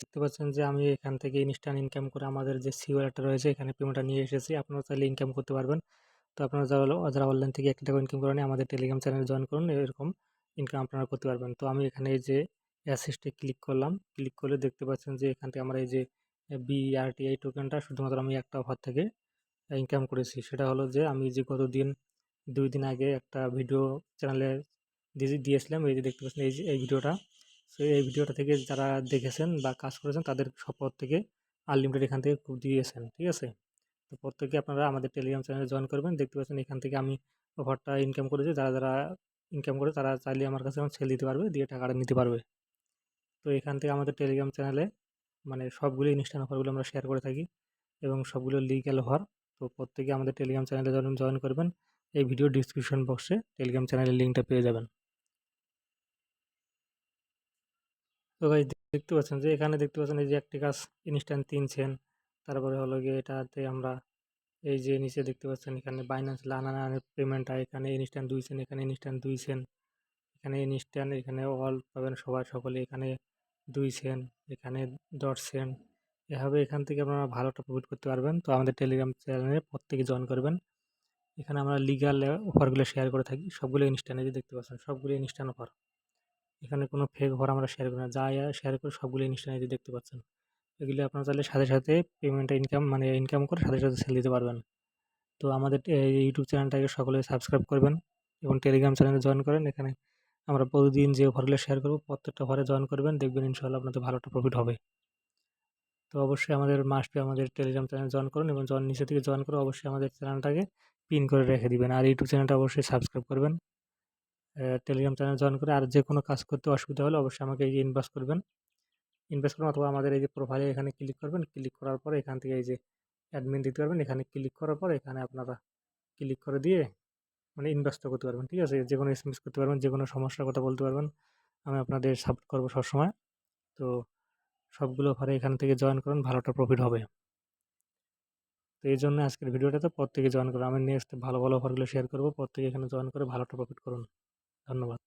দেখতে পাচ্ছেন যে আমি এখান থেকে ইনস্ট্যান্ট ইনকাম করে আমাদের যে সি ওয়ালেটটা রয়েছে, এখানে পেমেন্টটা নিয়ে এসেছি। আপনারা চাইলে ইনকাম করতে পারবেন। তো আপনারা যারা যারা অনলাইন থেকে একটা টাকা ইনকাম করেন আমাদের টেলিগ্রাম চ্যানেলে জয়েন করুন। এরকম ইনকাম আপনারা করতে পারবেন। তো আমি এখানে এই যে অ্যাসিস্টে ক্লিক করলাম। ক্লিক করলে দেখতে পাচ্ছেন যে এখান থেকে আমরা এই যে বিআরটিআই টোকেনটা শুধুমাত্র আমি একটা অফার থেকে ইনকাম করেছি। সেটা হলো যে আমি যে গত দিন দুই দিন আগে একটা ভিডিও চ্যানেলে দিয়ে দিয়েছিলাম। এই যে দেখতে পাচ্ছেন এই যে, এই ভিডিওটা সো এই ভিডিওটা থেকে যারা দেখেছেন বা কাজ করেছেন, তাদের সব থেকে আনলিমিটেড এখান থেকে দিয়েছেন, ঠিক আছে? তো প্রত্যেকে আপনারা আমাদের টেলিগ্রাম চ্যানেলে জয়েন করবেন। দেখতে পাচ্ছেন এখান থেকে আমি অফারটা ইনকাম করেছি। যারা যারা ইনকাম করে, তারা চাইলে আমার কাছে এখন সেল দিতে পারবে, দিয়ে টাকাটা নিতে পারবে। তো এখান থেকে আমাদের টেলিগ্রাম চ্যানেলে মানে সবগুলো ইনস্ট্যান্ট অফারগুলো আমরা শেয়ার করে থাকি এবং সবগুলো লিগ্যাল অফার তো প্রত্যেকে আমাদের টেলিগ্রাম চ্যানেলে যখন জয়েন করবেন, এই ভিডিও ডিসক্রিপশন বক্সে টেলিগ্রাম চ্যানেলের লিঙ্কটা পেয়ে যাবেন। তো ভাই দেখতে পাচ্ছেন যে এখানে দেখতে পাচ্ছেন এই যে একটি গাছ ইনস্ট্যান্ট তিন সেন তারপরে হলো গিয়ে এটাতে আমরা এই যে নিচে দেখতে পাচ্ছেন এখানে বাইন্যান্স লানানের পেমেন্টটা এখানে ইনস্ট্যান্ট দুই সেন এখানে ইনস্ট্যান্ট দুই সেন এখানে ইনস্ট্যান্ট এখানে অল পাবেন সবাই সকলে, এখানে দুই সেন এখানে দশ সেন এভাবে এখান থেকে আপনারা ভালোটা প্রফিট করতে পারবেন। তো আমাদের টেলিগ্রাম চ্যানেলে প্রত্যেকে জয়েন করবেন। এখানে আমরা লিগাল অফারগুলো শেয়ার করে থাকি। সবগুলো ইনস্ট্যান্ট দেখতে পাচ্ছেন, সবগুলো ইনস্ট্যান্ট অফার এখানে কোনো ফেক অফার আমরা শেয়ার করি না। যা শেয়ার করি সবগুলো এই দেখতে পাচ্ছেন। এগুলি আপনারা চাইলে সাথে সাথে পেমেন্ট ইনকাম মানে ইনকাম করে সাথে সাথে সেল দিতে পারবেন। তো আমাদের ইউটিউব চ্যানেলটাকে সকলে সাবস্ক্রাইব করবেন এবং টেলিগ্রাম চ্যানেলে জয়েন করেন। এখানে আমরা প্রতিদিন যে অফারগুলো শেয়ার করব, প্রত্যেকটা অফারে জয়েন করবেন। দেখবেন ইনশাল্লাহ আপনাদের ভালো একটা প্রফিট হবে। তো অবশ্যই আমাদের মাস্টে আমাদের টেলিগ্রাম চ্যানেল জয়েন করুন এবং জয়েন নিচে থেকে জয়েন করে অবশ্যই আমাদের চ্যানেলটাকে পিন করে রেখে দিবেন। আর ইউটিউব চ্যানেলটা অবশ্যই সাবস্ক্রাইব করবেন। টেলিগ্রাম চ্যানেল জয়েন করে আর যে কোনো কাজ করতে অসুবিধা হলে অবশ্যই আমাকে এই যে ইনভেস্ট করবেন। ইনভেস্ট করুন অথবা আমাদের এই যে প্রোফাইলে এখানে ক্লিক করবেন ক্লিক করার পরে এখান থেকে এই যে অ্যাডমিন দিতে পারবেন। এখানে ক্লিক করার পর এখানে আপনারা ক্লিক করে দিয়ে মানে ইনভেস্ট করতে পারবেন, ঠিক আছে? যে কোনো এসএমএস করতে পারবেন যে কোনো সমস্যার কথা বলতে পারবেন। আমি আপনাদের সাপোর্ট করব সবসময়। তো সবগুলো অফারে এখান থেকে জয়েন করুন, ভালোটা প্রফিট হবে। তো এই জন্য আজকের ভিডিওটাতে প্রত্যেকে জয়েন করুন। আমি নেক্সট ভালো ভালো অফারগুলো শেয়ার করব, প্রত্যেকে এখানে জয়েন করে ভালোটা প্রফিট করুন। ধন্যবাদ।